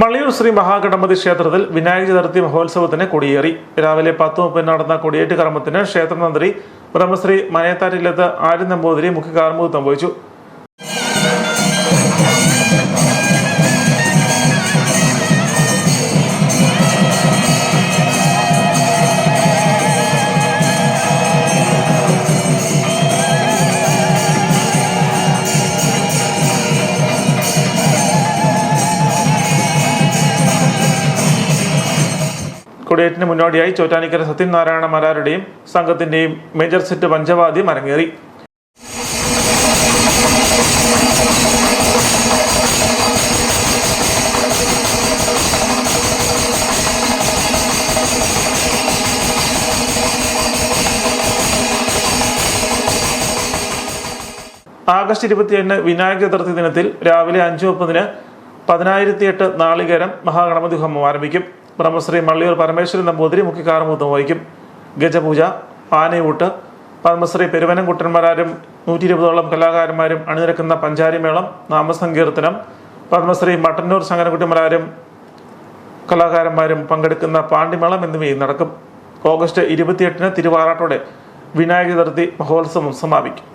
മള്ളിയൂർ ശ്രീ മഹാഗണപതി ക്ഷേത്രത്തിൽ വിനായക ചതുർത്ഥി മഹോത്സവത്തിന് കൊടിയേറി. രാവിലെ പത്ത് മുപ്പതിന് നടന്ന കൊടിയേറ്റ് കർമ്മത്തിന് ക്ഷേത്രമന്ത്രി ബ്രഹ്മശ്രീ മനയത്താറ്റില്ലത്ത് ആര്യ നമ്പൂതിരി മുഖ്യ വഹിച്ചു. കൊടിയേറ്റിന് മുന്നോടിയായി ചോറ്റാനിക്കര സത്യനാരായണ മാരാരുടെയും സംഘത്തിന്റെയും മേജർ സെറ്റ് പഞ്ചവാദി മരങ്ങേറി ആഗസ്റ്റ് ഇരുപത്തിയേഴിന് വിനായക ചതുർത്ഥി ദിനത്തിൽ രാവിലെ അഞ്ചു മുപ്പതിന് പതിനായിരത്തി എട്ട് നാളികേരം മഹാഗണപതി ഹോമം ആരംഭിക്കും. ബ്രഹ്മശ്രീ മള്ളിയൂർ പരമേശ്വരൻ നമ്പൂതിരി മുഖ്യ കാർമുഖം വഹിക്കും. ഗജപൂജ ആനയൂട്ട് പത്മശ്രീ പെരുവനംകുട്ടന്മാരും നൂറ്റി ഇരുപതോളം കലാകാരന്മാരും അണിനിരക്കുന്ന പഞ്ചാരിമേളം നാമസങ്കീർത്തനം പത്മശ്രീ മട്ടന്നൂർ ശങ്കരൻകുട്ടിമാരും കലാകാരന്മാരും പങ്കെടുക്കുന്ന പാണ്ഡിമേളം എന്നിവയും നടക്കും. ഓഗസ്റ്റ് ഇരുപത്തിയെട്ടിന് തിരുവാറാട്ടോടെ വിനായക ചതുർത്ഥി മഹോത്സവം സമാപിക്കും.